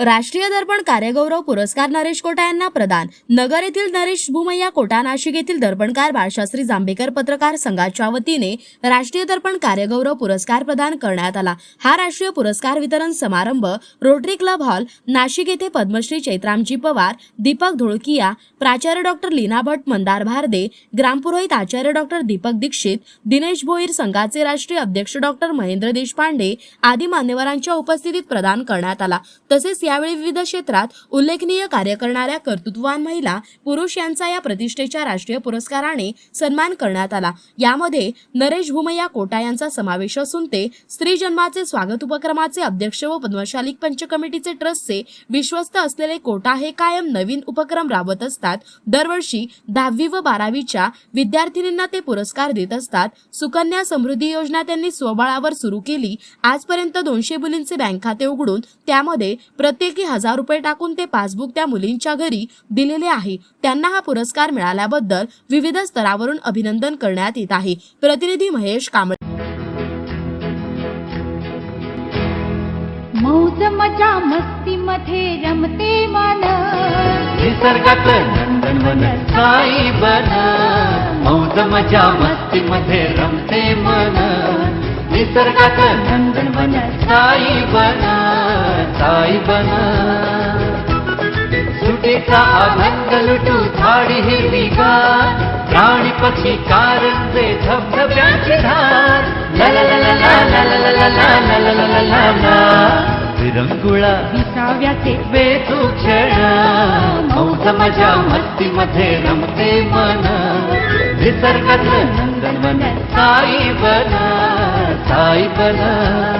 राष्ट्रीय दर्पण कार्यगौरव पुरस्कार नरेश कोटा यांना प्रदान. नगर येथील नरेश भूमय्या कोटा नाशिक येथील दर्पणकार बाळशास्त्री जांभेकर पत्रकार संघाच्या वतीने राष्ट्रीय दर्पण कार्यगौरव पुरस्कार प्रदान करण्यात आला. हा राष्ट्रीय पुरस्कार वितरण समारंभ रोटरी क्लब हॉल नाशिक येथे पद्मश्री चैत्रामजी पवार दीपक धोळकिया प्राचार्य डॉक्टर लीना भट मंदार भारदे ग्रामपुरोहित आचार्य डॉक्टर दीपक दीक्षित दिनेश भोईर संघाचे राष्ट्रीय अध्यक्ष डॉक्टर महेंद्र देशपांडे आदी मान्यवरांच्या उपस्थितीत प्रदान करण्यात आला. तसेच यावेळी विविध क्षेत्रात उल्लेखनीय कार्य करणाऱ्या कर्तृत्ववान महिला पुरुष यांचा या प्रतिष्ठेच्या राष्ट्रीय पुरस्काराने सन्मान करण्यात आला. यामध्ये नरेश भूमया कोटा यांचा समावेश असून ते स्त्री जन्माचे स्वागत उपक्रमाचे अध्यक्ष व पद्मशालिक पंच कमिटीचे ट्रस्टचे विश्वस्त असलेले कोटा हे कायम नवीन उपक्रम राबवत असतात. दरवर्षी दहावी व बारावीच्या विद्यार्थिनींना ते पुरस्कार देत असतात. सुकन्या समृद्धी योजना त्यांनी स्वबळावर सुरू केली. आजपर्यंत दोनशे मुलींचे बँक खाते उघडून त्यामध्ये प्रत्येक हजार रुपये टाकून ते पासबुक त्या मुलींच्या घरी दिलेले आहे. त्यांना हा पुरस्कार मिळाल्याबद्दल विविध स्तरावरून अभिनंदन करण्यात येत आहे. प्रतिनिधी महेश कांबळे. मौज मजा मस्ती मध्ये रमते मन. निसर्गात नंदनवन साई बन मौज मजा मस्ती मध्ये रमते मन. निसर्गात नंदनवन साई बन मन सुटेचा अभंग लुटू झाडी हिरवी गार प्राणी पक्षी कारंजे धबधब्याची धार विरंगुळा विसाव्याचे वेचू क्षण मौज मजा मस्तीमध्ये रमते मन निसर्गातलं नंदनवन साई बन साई बन